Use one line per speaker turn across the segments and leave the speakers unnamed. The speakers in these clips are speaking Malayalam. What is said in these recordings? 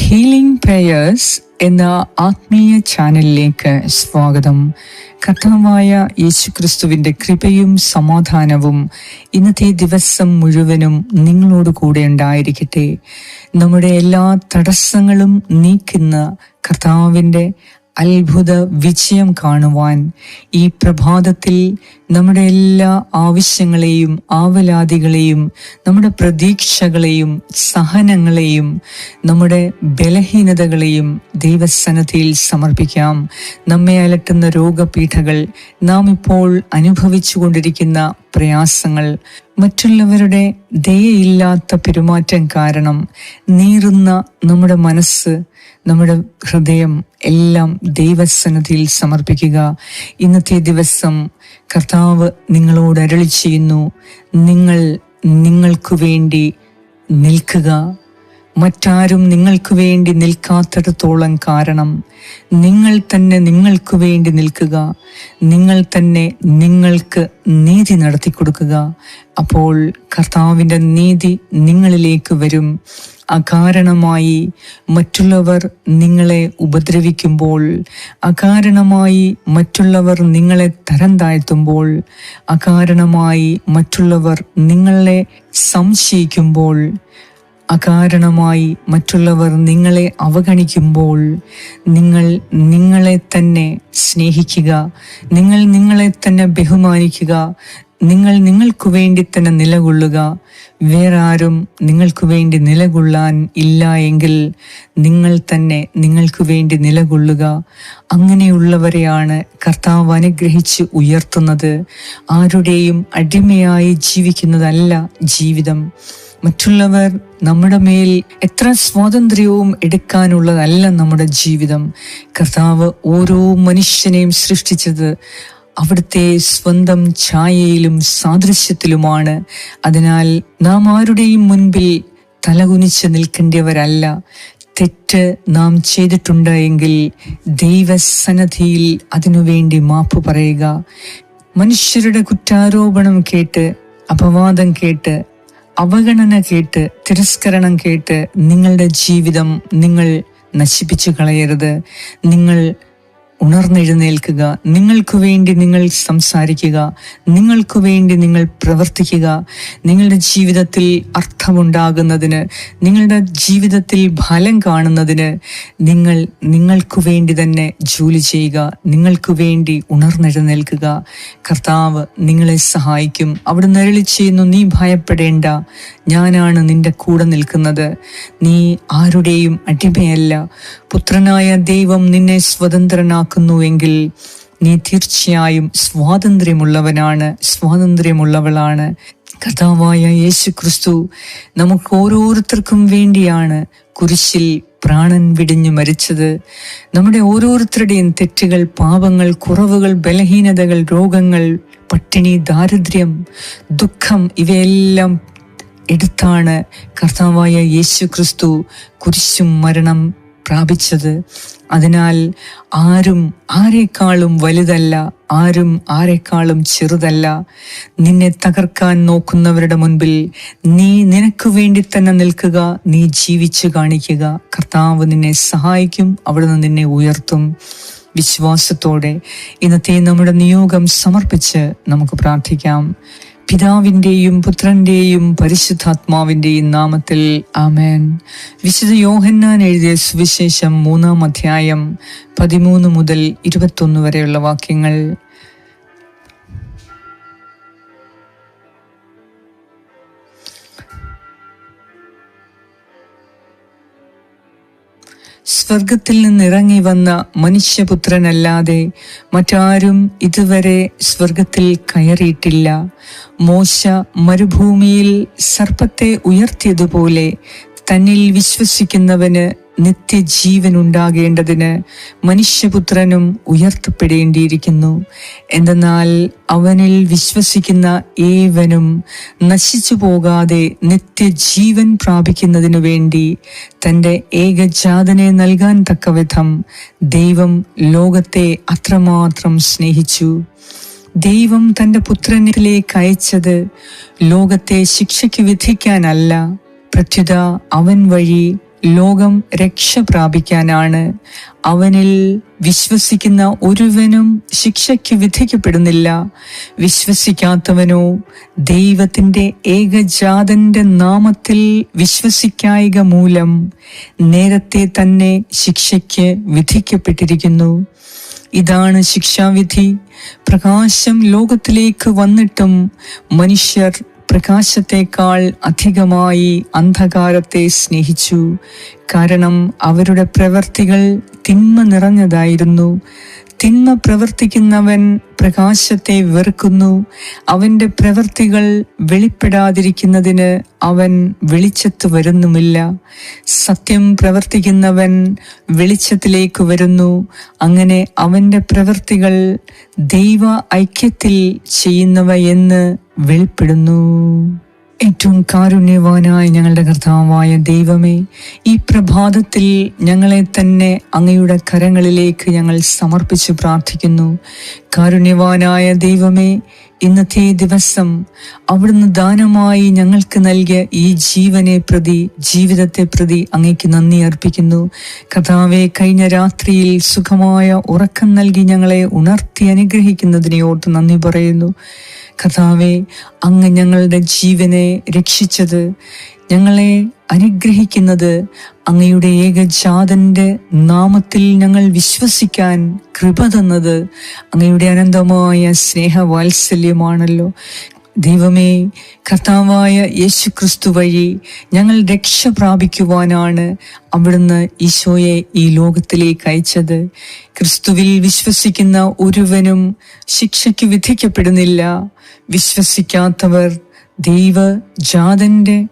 ഹീലിംഗ് പ്രേയേഴ്സ് എന്ന ആത്മീയ ചാനലിലേക്ക് സ്വാഗതം. കർത്താവായ യേശുക്രിസ്തുവിന്റെ കൃപയും സമാധാനവും ഇന്നത്തെ ദിവസം മുഴുവനും നിങ്ങളോട് കൂടെ ഉണ്ടായിരിക്കട്ടെ. നമ്മുടെ എല്ലാ തടസ്സങ്ങളും നീക്കുന്ന കർത്താവിന്റെ അത്ഭുത വിജയം കാണുവാൻ ഈ പ്രഭാതത്തിൽ നമ്മുടെ എല്ലാ ആവശ്യങ്ങളെയും ആവലാതികളെയും നമ്മുടെ പ്രതീക്ഷകളെയും സഹനങ്ങളെയും നമ്മുടെ ബലഹീനതകളെയും ദൈവസന്നദ്ധിയിൽ സമർപ്പിക്കാം. നമ്മെ അലട്ടുന്ന രോഗപീഠകൾ നാം ഇപ്പോൾ അനുഭവിച്ചു കൊണ്ടിരിക്കുന്ന പ്രയാസങ്ങൾ മറ്റുള്ളവരുടെ ദയയില്ലാത്ത പെരുമാറ്റം കാരണം നീറുന്ന നമ്മുടെ മനസ്സ് നമ്മുടെ ഹൃദയം എല്ലാം ദൈവസന്നദ്ധിയിൽ സമർപ്പിക്കുക. ഇന്നത്തെ ദിവസം കർത്താവ് നിങ്ങളോട് അരളി ചെയ്യുന്നു. നിങ്ങൾ നിങ്ങൾക്കു വേണ്ടി നിൽക്കുക. മറ്റാരും നിങ്ങൾക്കു വേണ്ടി നിൽക്കാത്തിടത്തോളം കാരണം നിങ്ങൾ തന്നെ നിങ്ങൾക്കു വേണ്ടി നിൽക്കുക. നിങ്ങൾ തന്നെ നിങ്ങൾക്ക് നീതി നടത്തി കൊടുക്കുക അപ്പോൾ കർത്താവിന്റെ നീതി നിങ്ങളിലേക്ക് വരും. അകാരണമായി മറ്റുള്ളവർ നിങ്ങളെ ഉപദ്രവിക്കുമ്പോൾ അകാരണമായി മറ്റുള്ളവർ നിങ്ങളെ തരം താഴ്ത്തുമ്പോൾ അകാരണമായി മറ്റുള്ളവർ നിങ്ങളെ സംശയിക്കുമ്പോൾ അകാരണമായി മറ്റുള്ളവർ നിങ്ങളെ അവഗണിക്കുമ്പോൾ നിങ്ങൾ നിങ്ങളെ തന്നെ സ്നേഹിക്കുക നിങ്ങൾ നിങ്ങളെ തന്നെ ബഹുമാനിക്കുക നിങ്ങൾ നിങ്ങൾക്കു വേണ്ടി തന്നെ നിലകൊള്ളുക. വേറാരും നിങ്ങൾക്കു വേണ്ടി നിലകൊള്ളാൻ ഇല്ല എങ്കിൽ നിങ്ങൾ തന്നെ നിങ്ങൾക്കു വേണ്ടി നിലകൊള്ളുക. അങ്ങനെയുള്ളവരെയാണ് കർത്താവ് അനുഗ്രഹിച്ച് ഉയർത്തുന്നത്. ആരുടെയും അടിമയായി ജീവിക്കുന്നതല്ല ജീവിതം. മറ്റുള്ളവർ നമ്മുടെ മേൽ എത്ര സ്വാതന്ത്ര്യവും എടുക്കാനുള്ളതല്ല നമ്മുടെ ജീവിതം. കർത്താവ് ഓരോ മനുഷ്യനെയും സൃഷ്ടിച്ചത് അവിടുത്തെ സ്വന്തം ഛായയിലും സാദൃശ്യത്തിലുമാണ്. അതിനാൽ നാം ആരുടെയും മുൻപിൽ തലകുനിച്ച് നിൽക്കേണ്ടവരല്ല തെറ്റ് നാം ചെയ്തിട്ടുണ്ട് എങ്കിൽ ദൈവസന്നദ്ധിയിൽ അതിനുവേണ്ടി മാപ്പ് പറയുക. മനുഷ്യരുടെ കുറ്റാരോപണം കേട്ട് അപവാദം കേട്ട് അവഗണന കേട്ട് തിരസ്കരണം കേട്ട് നിങ്ങളുടെ ജീവിതം നിങ്ങൾ നശിപ്പിച്ചു കളയരുത്. നിങ്ങൾ ഉണർന്നെഴുന്നേൽക്കുക. നിങ്ങൾക്കു വേണ്ടി നിങ്ങൾ സംസാരിക്കുക. നിങ്ങൾക്കു വേണ്ടി നിങ്ങൾ പ്രവർത്തിക്കുക. നിങ്ങളുടെ ജീവിതത്തിൽ അർത്ഥമുണ്ടാകുന്നതിന് നിങ്ങളുടെ ജീവിതത്തിൽ ഫലം കാണുന്നതിന് നിങ്ങൾ നിങ്ങൾക്കു വേണ്ടി തന്നെ ജോലി ചെയ്യുക. നിങ്ങൾക്കു വേണ്ടി ഉണർന്നെഴുന്നേൽക്കുക. കർത്താവ് നിങ്ങളെ സഹായിക്കും. അവിടെ നരളി ചെയ്യുന്നു നീ ഭയപ്പെടേണ്ട. ഞാനാണ് നിന്റെ കൂടെ നിൽക്കുന്നത്. നീ ആരുടെയും അടിമയല്ല. പുത്രനായ ദൈവം നിന്നെ സ്വതന്ത്രനാക്കുന്നുവെങ്കിൽ നീ തീർച്ചയായും സ്വാതന്ത്ര്യമുള്ളവനാണ് സ്വാതന്ത്ര്യമുള്ളവളാണ്. കഥാവായ യേശു ക്രിസ്തു നമുക്ക് ഓരോരുത്തർക്കും വേണ്ടിയാണ് കുരിശിൽ പ്രാണൻ വിടിഞ്ഞു മരിച്ചത്. നമ്മുടെ ഓരോരുത്തരുടെയും തെറ്റുകൾ പാപങ്ങൾ കുറവുകൾ ബലഹീനതകൾ രോഗങ്ങൾ പട്ടിണി ദാരിദ്ര്യം ദുഃഖം ഇവയെല്ലാം എടുത്താണ് കർത്താവായ യേശു ക്രിസ്തു കുരിശും മരണം പ്രാപിച്ചത്. അതിനാൽ ആരും ആരെക്കാളും വലുതല്ല ആരും ആരെക്കാളും ചെറുതല്ല. നിന്നെ തകർക്കാൻ നോക്കുന്നവരുടെ മുൻപിൽ നീ നിനക്ക് വേണ്ടി തന്നെ നിൽക്കുക നീ ജീവിച്ചു കാണിക്കുക. കർത്താവ് നിന്നെ സഹായിക്കും അവിടുന്ന് നിന്നെ ഉയർത്തും. വിശ്വാസത്തോടെ ഇന്നത്തെ നമ്മുടെ നിയോഗം സമർപ്പിച്ച് നമുക്ക് പ്രാർത്ഥിക്കാം. പിതാവിന്റെയും പുത്രന്റെയും പരിശുദ്ധാത്മാവിന്റെയും നാമത്തിൽ ആമേൻ. വിശുദ്ധ യോഹന്നാൻ എഴുതിയ സുവിശേഷം മൂന്നാം അധ്യായം പതിമൂന്ന് മുതൽ ഇരുപത്തൊന്ന് വരെയുള്ള വാക്യങ്ങൾ. സ്വർഗത്തിൽ നിന്നിറങ്ങി വന്ന മനുഷ്യപുത്രനല്ലാതെ മറ്റാരും ഇതുവരെ സ്വർഗത്തിൽ കയറിയിട്ടില്ല. മോശ മരുഭൂമിയിൽ സർപ്പത്തെ ഉയർത്തിയതുപോലെ തന്നിൽ വിശ്വസിക്കുന്നവന് നിത്യജീവൻ ഉണ്ടാകേണ്ടതിന് മനുഷ്യപുത്രനും ഉയർത്തപ്പെടേണ്ടിയിരിക്കുന്നു. എന്തെന്നാൽ അവനിൽ വിശ്വസിക്കുന്ന ഏവനും നശിച്ചു പോകാതെ നിത്യജീവൻ പ്രാപിക്കുന്നതിനു വേണ്ടി തന്റെ ഏകജാതനെ നൽകാൻ തക്കവിധം ദൈവം ലോകത്തെ അത്രമാത്രം സ്നേഹിച്ചു. ദൈവം തന്റെ പുത്രനിലേക്ക് അയച്ചത് ലോകത്തെ ശിക്ഷയ്ക്ക് വിധിക്കാനല്ല. പ്രത്യുത അവൻ വഴി ലോകം രക്ഷ പ്രാപിക്കാനാണ്. അവനിൽ വിശ്വസിക്കുന്ന ഒരുവനും ശിക്ഷയ്ക്ക് വിധിക്കപ്പെടുന്നില്ല. വിശ്വസിക്കാത്തവനോ ദൈവത്തിന്റെ ഏകജാതന്റെ നാമത്തിൽ വിശ്വസിക്കായിക മൂലം നേരത്തെ തന്നെ ശിക്ഷയ്ക്ക് വിധിക്കപ്പെട്ടിരിക്കുന്നു. ഇതാണ് ശിക്ഷാവിധി. പ്രകാശം ലോകത്തിലേക്ക് വന്നിട്ടും മനുഷ്യർ പ്രകാശത്തെക്കാൾ അധികമായി അന്ധകാരത്തെ സ്നേഹിച്ചു. കാരണം അവരുടെ പ്രവർത്തികൾ തിന്മ നിറഞ്ഞതായിരുന്നു. തിന്മ പ്രവർത്തിക്കുന്നവൻ പ്രകാശത്തെ വെറുക്കുന്നു. അവന്റെ പ്രവർത്തികൾ വെളിപ്പെടാതിരിക്കുന്നതിന് അവൻ വെളിച്ചത്ത് വരുന്നുമില്ല. സത്യം പ്രവർത്തിക്കുന്നവൻ വെളിച്ചത്തിലേക്ക് വരുന്നു. അങ്ങനെ അവന്റെ പ്രവർത്തികൾ ദൈവ ഐക്യത്തിൽ ചെയ്യുന്നവയെന്ന് വെളിപ്പെടുന്നു. ഏറ്റവും കാരുണ്യവാനായ ഞങ്ങളുടെ കർത്താവായ ദൈവമേ ഈ പ്രഭാതത്തിൽ ഞങ്ങളെ തന്നെ അങ്ങയുടെ കരങ്ങളിലേക്ക് ഞങ്ങൾ സമർപ്പിച്ച് പ്രാർത്ഥിക്കുന്നു. കാരുണ്യവാനായ ദൈവമേ ഇന്നത്തെ ദിവസം അവിടുന്ന് ദാനമായി ഞങ്ങൾക്ക് നൽകിയ ഈ ജീവനെ പ്രതി ജീവിതത്തെ പ്രതി അങ്ങേക്ക് നന്ദി അർപ്പിക്കുന്നു. കഥാവെ കഴിഞ്ഞ രാത്രിയിൽ സുഖമായ ഉറക്കം നൽകി ഞങ്ങളെ ഉണർത്തി അനുഗ്രഹിക്കുന്നതിനെ ഓർത്ത് നന്ദി പറയുന്നു. കഥാവെ അങ്ങ് ഞങ്ങളുടെ ജീവനെ രക്ഷിച്ചത്. ഞങ്ങളെ അനുഗ്രഹിക്കുന്നത് അങ്ങയുടെ ഏകജാതന്റെ നാമത്തിൽ ഞങ്ങൾ വിശ്വസിക്കാൻ കൃപ തന്നത്. അങ്ങയുടെ അനന്തമായ സ്നേഹവാത്സല്യമാണല്ലോ. ദൈവമേ കർത്താവായ യേശു ക്രിസ്തു വഴി ഞങ്ങൾ രക്ഷ പ്രാപിക്കുവാനാണ് അവിടുന്ന് ഈശോയെ ഈ ലോകത്തിലേക്ക് അയച്ചത്. ക്രിസ്തുവിൽ വിശ്വസിക്കുന്ന ഒരുവനും ശിക്ഷയ്ക്ക് വിധിക്കപ്പെടുന്നില്ല. വിശ്വസിക്കാത്തവർ ദൈവ ജാതന്റെ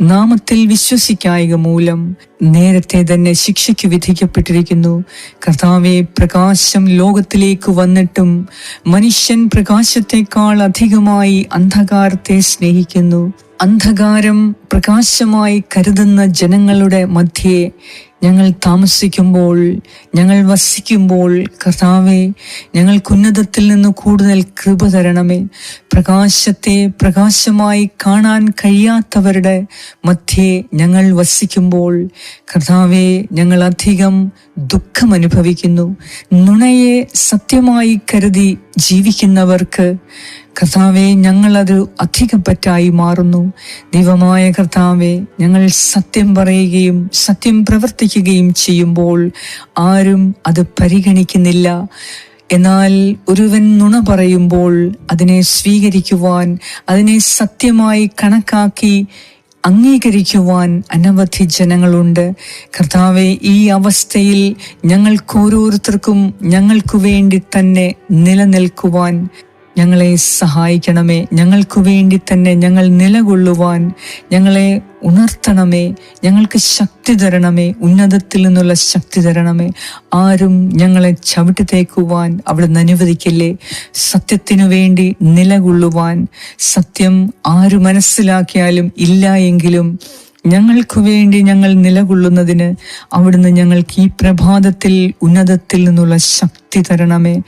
നാമത്തിൽ വിശ്വസിക്കായക മൂലം നേരത്തെ തന്നെ ശിക്ഷയ്ക്ക് വിധിക്കപ്പെട്ടിരിക്കുന്നു. കർത്താവെ പ്രകാശം ലോകത്തിലേക്ക് വന്നിട്ടും മനുഷ്യൻ പ്രകാശത്തെക്കാൾ അധികമായി അന്ധകാരത്തെ സ്നേഹിക്കുന്നു. അന്ധകാരം പ്രകാശമായി കരുതുന്ന ജനങ്ങളുടെ മധ്യേ ഞങ്ങൾ താമസിക്കുമ്പോൾ ഞങ്ങൾ വസിക്കുമ്പോൾ കർത്താവെ ഞങ്ങൾക്കുന്നതത്തിൽ നിന്ന് കൂടുതൽ കൃപ തരണമേ. പ്രകാശത്തെ പ്രകാശമായി കാണാൻ കഴിയാത്തവരുടെ മധ്യേ ഞങ്ങൾ വസിക്കുമ്പോൾ കർത്താവെ ഞങ്ങൾ അധികം ദുഃഖം അനുഭവിക്കുന്നു നുണയെ സത്യമായി കരുതി ജീവിക്കുന്നവർക്ക് കർത്താവെ ഞങ്ങളത് അധികപ്പറ്റായി മാറുന്നു. ദൈവമായ കർത്താവെ ഞങ്ങൾ സത്യം പറയുകയും സത്യം പ്രവർത്തിക്കുകയും ചെയ്യുമ്പോൾ ആരും അത് പരിഗണിക്കുന്നില്ല. എന്നാൽ ഒരുവൻ നുണ പറയുമ്പോൾ അതിനെ സ്വീകരിക്കുവാൻ അതിനെ സത്യമായി കണക്കാക്കി അംഗീകരിക്കുവാൻ അനവധി ജനങ്ങളുണ്ട്. കർത്താവെ ഈ അവസ്ഥയിൽ ഞങ്ങൾക്ക് ഓരോരുത്തർക്കും ഞങ്ങൾക്കു വേണ്ടി തന്നെ നിലനിൽക്കുവാൻ ഞങ്ങളെ സഹായിക്കണമേ. ഞങ്ങൾക്കു വേണ്ടി തന്നെ ഞങ്ങൾ നിലകൊള്ളുവാൻ ഞങ്ങളെ ഉണർത്തണമേ. ഞങ്ങൾക്ക് ശക്തി തരണമേ. ഉന്നതത്തിൽ നിന്നുള്ള ശക്തി തരണമേ. ആരും ഞങ്ങളെ ചവിട്ടി തേക്കുവാൻ അവിടുന്ന് അനുവദിക്കില്ലേ? സത്യത്തിനു വേണ്ടി നിലകൊള്ളുവാൻ സത്യം ആരു മനസ്സിലാക്കിയാലും ഇല്ല എങ്കിലും ഞങ്ങൾക്ക് വേണ്ടി ഞങ്ങൾ നിലകൊള്ളുന്നതിന് അവിടുന്ന് ഞങ്ങൾക്ക് ഈ പ്രഭാതത്തിൽ ഉന്നതത്തിൽ നിന്നുള്ള ശക്തി തരണമേ.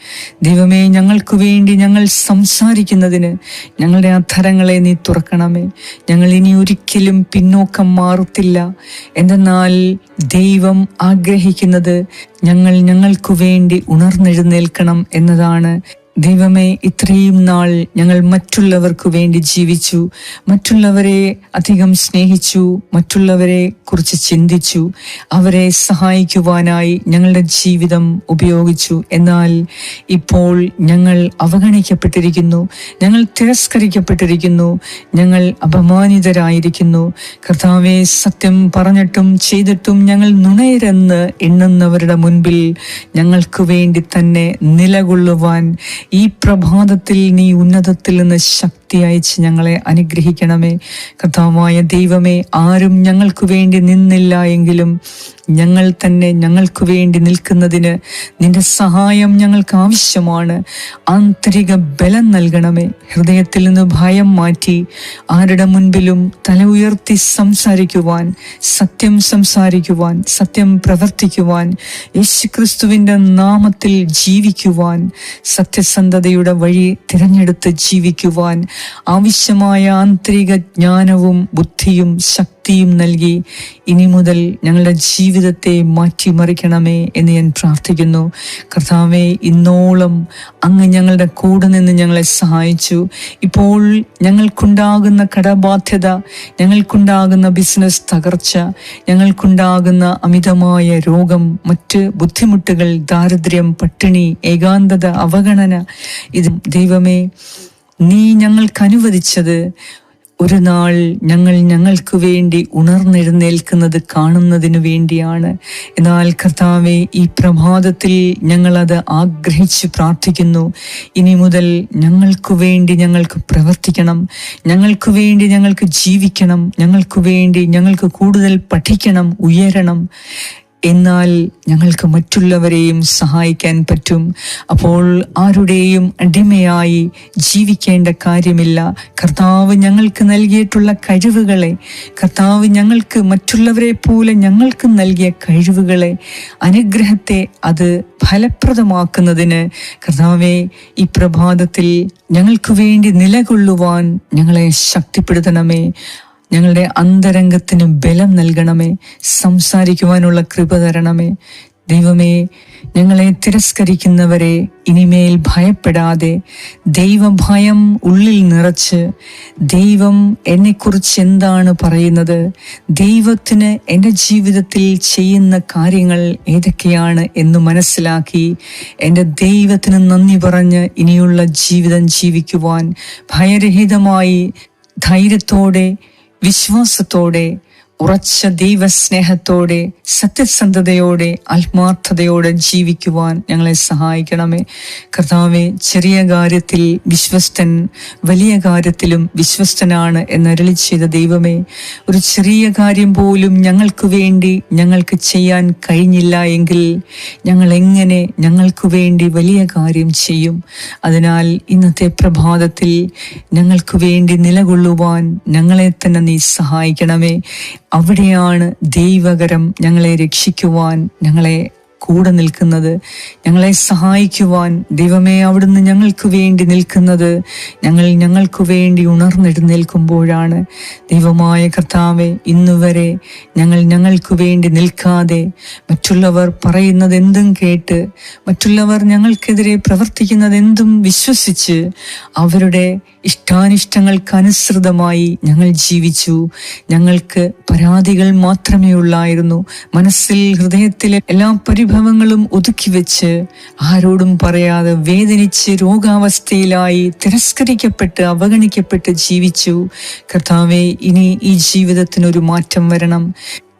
ദൈവമേ ഞങ്ങൾക്കു വേണ്ടി ഞങ്ങൾ സംസാരിക്കുന്നതിന് ഞങ്ങളുടെ അധരങ്ങളെ നീ തുറക്കണമേ. ഞങ്ങൾ ഇനി ഒരിക്കലും പിന്നോക്കം മാറത്തില്ല. എന്തെന്നാൽ ദൈവം ആഗ്രഹിക്കുന്നത് ഞങ്ങൾ ഞങ്ങൾക്കു വേണ്ടി ഉണർന്നെഴുന്നേൽക്കണം എന്നതാണ് ദൈവമേ ഇത്രയും നാൾ ഞങ്ങൾ മറ്റുള്ളവർക്ക് വേണ്ടി ജീവിച്ചു. മറ്റുള്ളവരെ അധികം സ്നേഹിച്ചു. മറ്റുള്ളവരെ കുറിച്ച് ചിന്തിച്ചു. അവരെ സഹായിക്കുവാനായി ഞങ്ങളുടെ ജീവിതം ഉപയോഗിച്ചു. എന്നാൽ ഇപ്പോൾ ഞങ്ങൾ അവഗണിക്കപ്പെട്ടിരിക്കുന്നു. ഞങ്ങൾ തിരസ്കരിക്കപ്പെട്ടിരിക്കുന്നു. ഞങ്ങൾ അപമാനിതരായിരിക്കുന്നു. കർത്താവെ സത്യം പറഞ്ഞിട്ടും ചെയ്തിട്ടും ഞങ്ങൾ നുണയരെന്ന് എണ്ണുന്നവരുടെ മുൻപിൽ ഞങ്ങൾക്ക് വേണ്ടി തന്നെ നിലകൊള്ളുവാൻ ഈ പ്രഭാതത്തിൽ നീ ഉന്നതത്തിൽ നിന്ന് ശക്തി അയച്ച് ഞങ്ങളെ അനുഗ്രഹിക്കണമേ. കർത്താവായ ദൈവമേ ആരും ഞങ്ങൾക്ക് വേണ്ടി നിന്നില്ല എങ്കിലും ഞങ്ങൾ തന്നെ ഞങ്ങൾക്ക് വേണ്ടി നിൽക്കുന്നതിന് നിന്റെ സഹായം ഞങ്ങൾക്ക് ആവശ്യമാണ്. ആന്തരിക ബലം നൽകണമേ. ഹൃദയത്തിൽ നിന്ന് ഭയം മാറ്റി ആരുടെ മുൻപിലും തല ഉയർത്തി സംസാരിക്കുവാൻ സത്യം സംസാരിക്കുവാൻ സത്യം പ്രവർത്തിക്കുവാൻ യേശുക്രിസ്തുവിന്റെ നാമത്തിൽ ജീവിക്കുവാൻ സത്യസന്ധതയുടെ വഴി തിരഞ്ഞെടുത്ത് ജീവിക്കുവാൻ ആവശ്യമായ ആന്തരിക ജ്ഞാനവും ബുദ്ധിയും ശക്തിയും നൽകി ഇനി മുതൽ ഞങ്ങളുടെ ജീവിതത്തെ മാറ്റിമറിക്കണമേ എന്ന് ഞാൻ പ്രാർത്ഥിക്കുന്നു. കർത്താവെ ഇന്നോളം അങ്ങ് ഞങ്ങളുടെ കൂടെ നിന്ന് ഞങ്ങളെ സഹായിച്ചു. ഇപ്പോൾ ഞങ്ങൾക്കുണ്ടാകുന്ന കടബാധ്യത ഞങ്ങൾക്കുണ്ടാകുന്ന ബിസിനസ് തകർച്ച ഞങ്ങൾക്കുണ്ടാകുന്ന അമിതമായ രോഗം മറ്റ് ബുദ്ധിമുട്ടുകൾ ദാരിദ്ര്യം പട്ടിണി ഏകാന്തത അവഗണന ഇത് ദൈവമേ നീ ഞങ്ങൾക്ക് അനുവദിച്ചത്. ഒരു നാൾ ഞങ്ങൾ ഞങ്ങൾക്ക് വേണ്ടി ഉണർന്നെഴുന്നേൽക്കുന്നത് കാണുന്നതിനു വേണ്ടിയാണ്. എന്നാൽ കർത്താവെ ഈ പ്രഭാതത്തിൽ ഞങ്ങളത് ആഗ്രഹിച്ച് പ്രാർത്ഥിക്കുന്നു. ഇനി മുതൽ ഞങ്ങൾക്ക് വേണ്ടി ഞങ്ങൾക്ക് പ്രവർത്തിക്കണം. ഞങ്ങൾക്ക് വേണ്ടി ഞങ്ങൾക്ക് ജീവിക്കണം. ഞങ്ങൾക്ക് വേണ്ടി ഞങ്ങൾക്ക് കൂടുതൽ പഠിക്കണം ഉയരണം. എന്നാൽ ഞങ്ങൾക്ക് മറ്റുള്ളവരെയും സഹായിക്കാൻ പറ്റും. അപ്പോൾ ആരുടെയും അടിമയായി ജീവിക്കേണ്ട കാര്യമില്ല. കർത്താവ് ഞങ്ങൾക്ക് നൽകിയിട്ടുള്ള കഴിവുകളെ കർത്താവ് ഞങ്ങൾക്ക് മറ്റുള്ളവരെ പോലെ ഞങ്ങൾക്ക് നൽകിയ കഴിവുകളെ അനുഗ്രഹത്തെ അത് ഫലപ്രദമാക്കുന്നതിന് കർത്താവെ ഈ പ്രഭാതത്തിൽ ഞങ്ങൾക്ക് വേണ്ടി നിലകൊള്ളുവാൻ ഞങ്ങളെ ശക്തിപ്പെടുത്തണമേ. ഞങ്ങളുടെ അന്തരംഗത്തിന് ബലം നൽകണമേ. സംസാരിക്കുവാനുള്ള കൃപ തരണമേ. ദൈവമേ ഞങ്ങളെ തിരസ്കരിക്കുന്നവരെ ഇനിമേൽ ഭയപ്പെടാതെ ദൈവഭയം ഉള്ളിൽ നിറച്ച് ദൈവം എന്നെക്കുറിച്ച് എന്താണ് പറയുന്നത്? ദൈവത്തിന് എന്റെ ജീവിതത്തിൽ ചെയ്യുന്ന കാര്യങ്ങൾ ഏതൊക്കെയാണ് എന്ന് മനസ്സിലാക്കി എന്റെ ദൈവത്തിന് നന്ദി പറഞ്ഞ് ഇനിയുള്ള ജീവിതം ജീവിക്കുവാൻ ഭയരഹിതമായി ധൈര്യത്തോടെ വിശ്വാസത്തോടെ ഉറച്ച ദൈവസ്നേഹത്തോടെ സത്യസന്ധതയോടെ ആത്മാർത്ഥതയോടെ ജീവിക്കുവാൻ ഞങ്ങളെ സഹായിക്കണമേ. കർത്താവെ ചെറിയ കാര്യത്തിൽ വിശ്വസ്തൻ വലിയ കാര്യത്തിലും വിശ്വസ്തനാണ് എന്നരളി ചെയ്ത ദൈവമേ ഒരു ചെറിയ കാര്യം പോലും ഞങ്ങൾക്ക് വേണ്ടി ഞങ്ങൾക്ക് ചെയ്യാൻ കഴിഞ്ഞില്ല എങ്കിൽ ഞങ്ങൾ എങ്ങനെ ഞങ്ങൾക്ക് വേണ്ടി വലിയ കാര്യം ചെയ്യും? അതിനാൽ ഇന്നത്തെ പ്രഭാതത്തിൽ ഞങ്ങൾക്ക് വേണ്ടി നിലകൊള്ളുവാൻ ഞങ്ങളെ തന്നെ നീ സഹായിക്കണമേ. അവിടെയാണ് ദൈവകരം ഞങ്ങളെ രക്ഷിക്കുവാൻ ഞങ്ങളെ കൂടെ നിൽക്കുന്നത്. ഞങ്ങളെ സഹായിക്കുവാൻ ദൈവമേ അവിടുന്ന് ഞങ്ങൾക്ക് വേണ്ടി നിൽക്കുന്നത്. ഞങ്ങൾ ഞങ്ങൾക്ക് വേണ്ടി ഉണർന്നെഴുന്നേൽക്കുമ്പോഴാണ്. ദൈവമായ കർത്താവെ ഇന്നുവരെ ഞങ്ങൾ ഞങ്ങൾക്ക് വേണ്ടി നിൽക്കാതെ മറ്റുള്ളവർ പറയുന്നത് എന്തും കേട്ട് മറ്റുള്ളവർ ഞങ്ങൾക്കെതിരെ പ്രവർത്തിക്കുന്നത് എന്തും വിശ്വസിച്ച് അവരുടെ ഇഷ്ടാനിഷ്ടങ്ങൾക്കനുസൃതമായി ഞങ്ങൾ ജീവിച്ചു. ഞങ്ങൾക്ക് പരാതികൾ മാത്രമേ ഉള്ളായിരുന്നു മനസ്സിൽ ഹൃദയത്തിലെ എല്ലാ പരിഭവങ്ങളും ഒതുക്കി വെച്ച് ആരോടും പറയാതെ വേദനിച്ച് രോഗാവസ്ഥയിലായി തിരസ്കരിക്കപ്പെട്ട് അവഗണിക്കപ്പെട്ട് ജീവിച്ചു. കർത്താവെ ഇനി ഈ ജീവിതത്തിനൊരു മാറ്റം വരണം.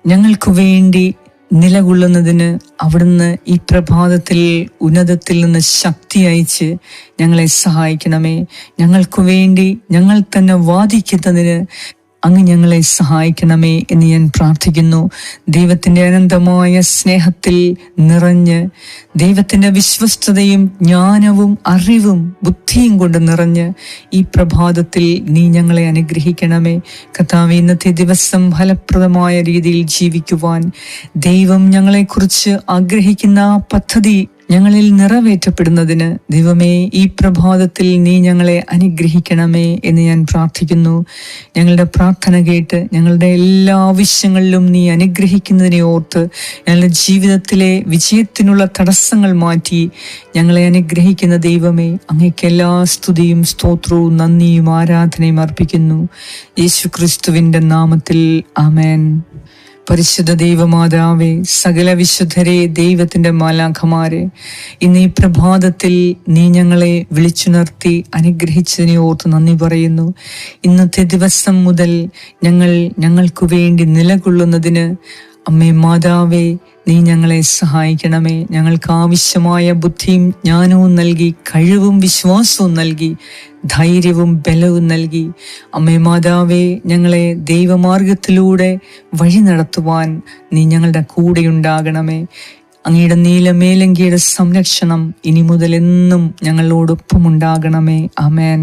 ഞങ്ങൾക്ക് വേണ്ടി നിലകൊള്ളുന്നതിന് അവിടുന്ന് ഈ പ്രഭാതത്തിൽ ഉന്നതത്തിൽ നിന്ന് ശക്തി അയച്ച് ഞങ്ങളെ സഹായിക്കണമേ. ഞങ്ങൾക്ക് വേണ്ടി ഞങ്ങൾ തന്നെ വാദിക്കുന്നതിന് അങ്ങ് ഞങ്ങളെ സഹായിക്കണമേ എന്ന് ഞാൻ പ്രാർത്ഥിക്കുന്നു. ദൈവത്തിന്റെ അനന്തമായ സ്നേഹത്തിൽ നിറഞ്ഞ് ദൈവത്തിന്റെ വിശ്വസ്തതയും ജ്ഞാനവും അറിവും ബുദ്ധിയും കൊണ്ട് നിറഞ്ഞ് ഈ പ്രഭാതത്തിൽ നീ ഞങ്ങളെ അനുഗ്രഹിക്കണമേ. കഥാവ് ഇന്നത്തെ ദിവസം ഫലപ്രദമായ രീതിയിൽ ജീവിക്കുവാൻ ദൈവം ഞങ്ങളെക്കുറിച്ച് ആഗ്രഹിക്കുന്ന പദ്ധതി ഞങ്ങളിൽ നിറവേറ്റപ്പെടുന്നതിന് ദൈവമേ ഈ പ്രഭാതത്തിൽ നീ ഞങ്ങളെ അനുഗ്രഹിക്കണമേ എന്ന് ഞാൻ പ്രാർത്ഥിക്കുന്നു. ഞങ്ങളുടെ പ്രാർത്ഥന കേട്ട് ഞങ്ങളുടെ എല്ലാ ആവശ്യങ്ങളിലും നീ അനുഗ്രഹിക്കുന്നതിനെ ഓർത്ത് ഞങ്ങളുടെ ജീവിതത്തിലെ വിജയത്തിനുള്ള തടസ്സങ്ങൾ മാറ്റി ഞങ്ങളെ അനുഗ്രഹിക്കുന്ന ദൈവമേ അങ്ങേക്ക് എല്ലാ സ്തുതിയും സ്തോത്രവും നന്ദിയും ആരാധനയും അർപ്പിക്കുന്നു. യേശു ക്രിസ്തുവിന്റെ നാമത്തിൽ ആമേൻ. പരിശുദ്ധ ദൈവമാതാവെ സകല വിശുദ്ധരെ ദൈവത്തിന്റെ മാലാഖമാരെ ഇന്ന് ഈ പ്രഭാതത്തിൽ നീ ഞങ്ങളെ വിളിച്ചുണർത്തി അനുഗ്രഹിച്ചതിനെ ഓർത്ത് നന്ദി പറയുന്നു. ഇന്നത്തെ ദിവസം മുതൽ ഞങ്ങൾ ഞങ്ങൾക്ക് വേണ്ടി നിലകൊള്ളുന്നതിന് അമ്മേ മാതാവേ നീ ഞങ്ങളെ സഹായിക്കണമേ. ഞങ്ങൾക്ക് ആവശ്യമായ ബുദ്ധിയും ജ്ഞാനവും നൽകി കഴിവും വിശ്വാസവും നൽകി ധൈര്യവും ബലവും നൽകി. അമ്മേ മാതാവേ ഞങ്ങളെ ദൈവമാർഗത്തിലൂടെ വഴി നടത്തുവാൻ നീ ഞങ്ങളുടെ കൂടെ ഉണ്ടാകണമേ. അങ്ങയുടെ നീലമേലങ്കിയുടെ സംരക്ഷണം ഇനി മുതൽ എന്നും ഞങ്ങളോടൊപ്പം ഉണ്ടാകണമേ. അമേൻ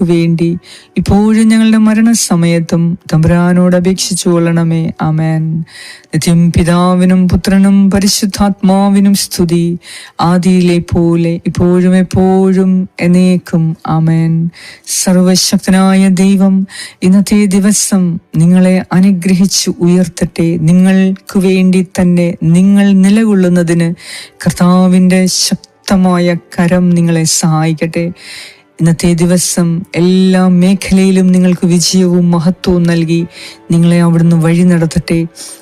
ഞങ്ങൾക്ക് വേണ്ടി ഇപ്പോഴും ഞങ്ങളുടെ മരണസമയത്തും തമ്പുരാനോട് അപേക്ഷിച്ചു കൊള്ളണമേ. ആമേൻ. നിത്യം പിതാവിനും പുത്രനും പരിശുദ്ധാത്മാവിനും സ്തുതി. ആദിയിലെ പോലെ ഇപ്പോഴും എപ്പോഴും എന്നേക്കും. ആമേൻ. സർവശക്തനായ ദൈവം ഇന്നത്തെ ദിവസം നിങ്ങളെ അനുഗ്രഹിച്ചു ഉയർത്തട്ടെ. നിങ്ങൾക്ക് വേണ്ടി തന്നെ നിങ്ങൾ നിലകൊള്ളുന്നതിന് കർത്താവിന്റെ ശക്തമായ കരം നിങ്ങളെ സഹായിക്കട്ടെ. ഇന്നത്തെ ദിവസം എല്ലാ മേഖലയിലും നിങ്ങൾക്ക് വിജയവും മഹത്വവും നൽകി നിങ്ങളെ അവിടുന്ന് വഴി നടത്തട്ടെ.